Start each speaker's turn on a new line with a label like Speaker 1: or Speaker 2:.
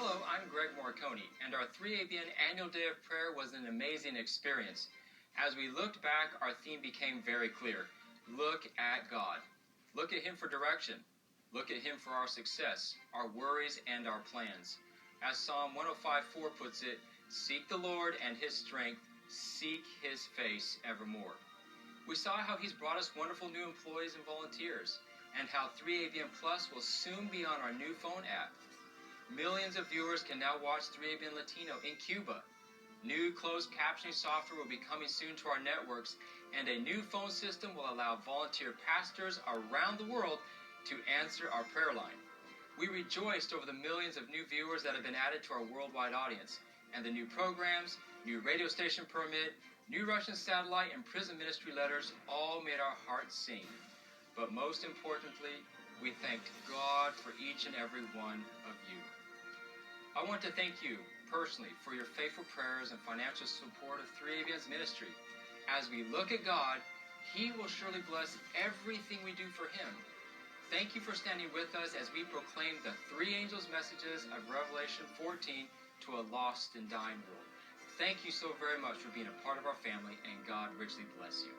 Speaker 1: I'm Greg Morricone, and our 3ABN annual day of prayer was an amazing experience. As we looked back, our theme became very clear. Look at God. Look at Him for direction. Look at Him for our success, our worries, and our plans. As Psalm 105:4 puts it, seek the Lord and His strength, seek His face evermore. We saw how He's brought us wonderful new employees and volunteers, and how 3ABN Plus will soon be on our new phone app. Millions of viewers can now watch 3ABN Latino in Cuba. New closed captioning software will be coming soon to our networks, and a new phone system will allow volunteer pastors around the world to answer our prayer line. We rejoiced over the millions of new viewers that have been added to our worldwide audience, and the new programs, new radio station permit, new Russian satellite, and prison ministry letters all made our hearts sing. But most importantly, we thanked God for each and every one of you. I want to thank you personally for your faithful prayers and financial support of 3ABN's ministry. As we look at God, He will surely bless everything we do for Him. Thank you for standing with us as we proclaim the three angels' messages of Revelation 14 to a lost and dying world. Thank you so very much for being a part of our family, and God richly bless you.